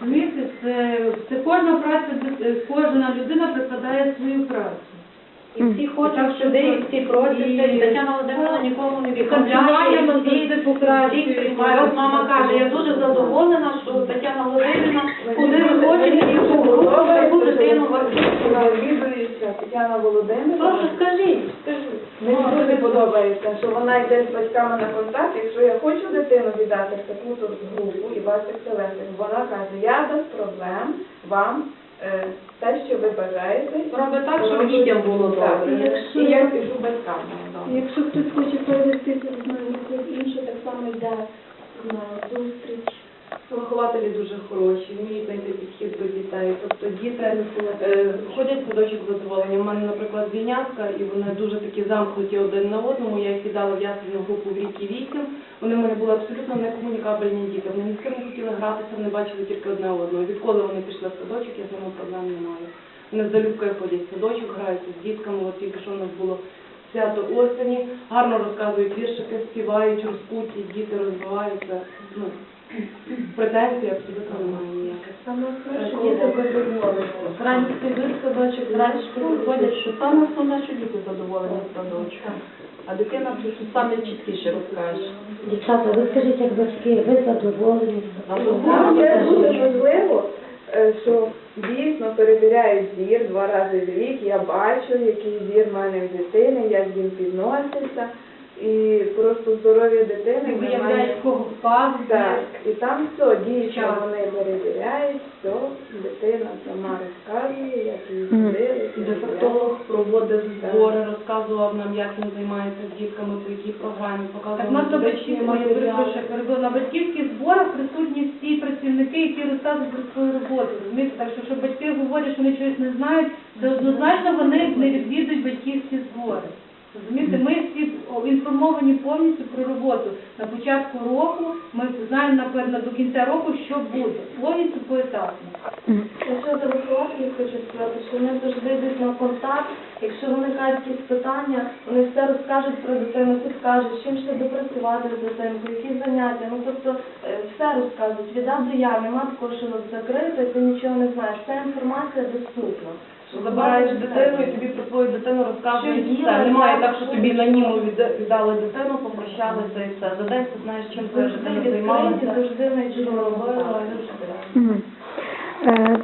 розумієте, це, це кожна праця, кожна людина прикладає свою працю. І всі хочуть сюди, і всі просяться, і Тетяна Володимирівна нікому не відповідає, і всі- всі приймають. От мама каже, я дуже задоволена, що Тетяна Володимирівна, куди ви хочете, і яку групу, яку дитину вас Відвідується Тетяна Володимирівна. Прошу, скажіть, скажіть. Мені дуже подобається, що вона йде з батьками на контакт. Якщо я хочу дитину віддати в таку групу і вас селектор, вона каже, я без проблем вам е, те, що ви бажаєте. Робить так, щоб дітям було добре. і я пишу батькам. Якщо хтось хоче перевестися з когось інше, так само йде на зустріч. Вихователі дуже хороші, вміють знайти підхід до дітей. Тобто діти е, ходять в садочок задоволені. У мене, наприклад, двійнятка, і вони дуже такі замкнуті один на одному. Я їх віддала в ясельну групу в рік і вісім. Вони в мене були абсолютно некомунікабельні діти. Вони ні з ким не хотіли гратися, вони бачили тільки одне одного. Відколи вони пішли в садочок, я з ними проблем не маю. Вони з залюбкою ходять в садочок, граються з дітками. От тільки що у нас було свято осені, гарно розказують віршики, співають, розпуті, діти розвиваються. Ну, претензій абсолютно немає ніяких. Саме основне, що діти задоволені. Вранці йдуть в садочок, вранці приходять, що саме основне, що діти задоволені в садочку. А дитина це саме чіткіше розкаже. Дівчата, ви скажіть, як батьки, ви задоволені? Нам це дуже важливо, е, що дійсно перевіряють зір два рази в рік. Я бачу, який зір в мене в дитини, як він підноситься. І просто здоров'я дитини. І виявляють, кого впав. Так, і там все, дійсно вони перевіряють, все, дитина сама розказує, як її ходили. Дефектолог проводив збори, розказував нам, як він займається з дітками, по якій програмі, Так показував нас на методичні батьківських, я перепрошую, на батьківських зборах присутні всі працівники, які розказують про свою роботу. Розумієте, так що, що батьки говорять, що вони чогось не знають, це однозначно вони не відвідують батьківські збори. Розумієте, ми всі інформовані повністю про роботу. На початку року ми знаємо напевно до кінця року, що буде. Повністю поетапно. Якщо до вихователів хочу сказати, що вони завжди йдуть на контакт, якщо виникають якісь питання, вони все розкажуть про дитину, підкажуть, чим ще допрацювати з дитинкою, які заняття, ну тобто е, все розказують. Від А до Я, нема такого, що от закрито, і ти нічого не знаєш. Ця інформація доступна. Забираєш дитину і тобі про твою дитину розказують все. Немає так, що тобі на німу віддали дитину, попрощалися і все. За день ти знаєш, чим твоя дитина займалася. завжди знайдуть робила. Е,